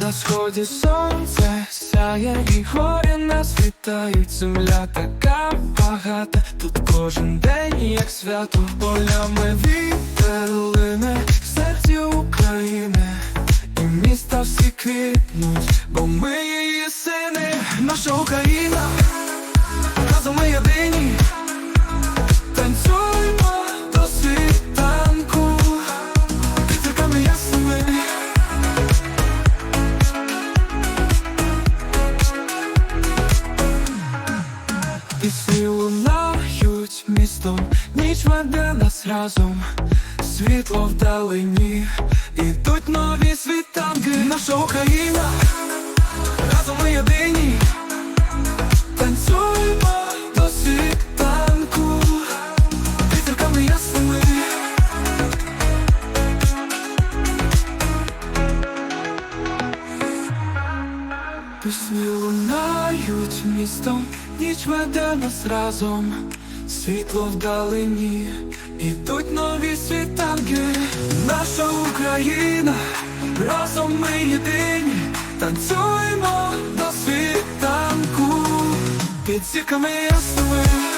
На сході сонце сяє і горі нас вітають Земля така багата, тут кожен день як свято Полями вітер лине в серці України І міста всі квітнуть, бо ми її сини. Наша Україна, разом ми єдині Пісні лунають містом, ніч веде нас разом, світло вдалині, ідуть нові світанки, наша Україна, разом ми єдині, Пісні лунають містом, ніч веде нас разом, світло вдалині, ідуть нові світанки, наша Україна, разом ми єдині, танцюємо до світанку, під зірками ясними.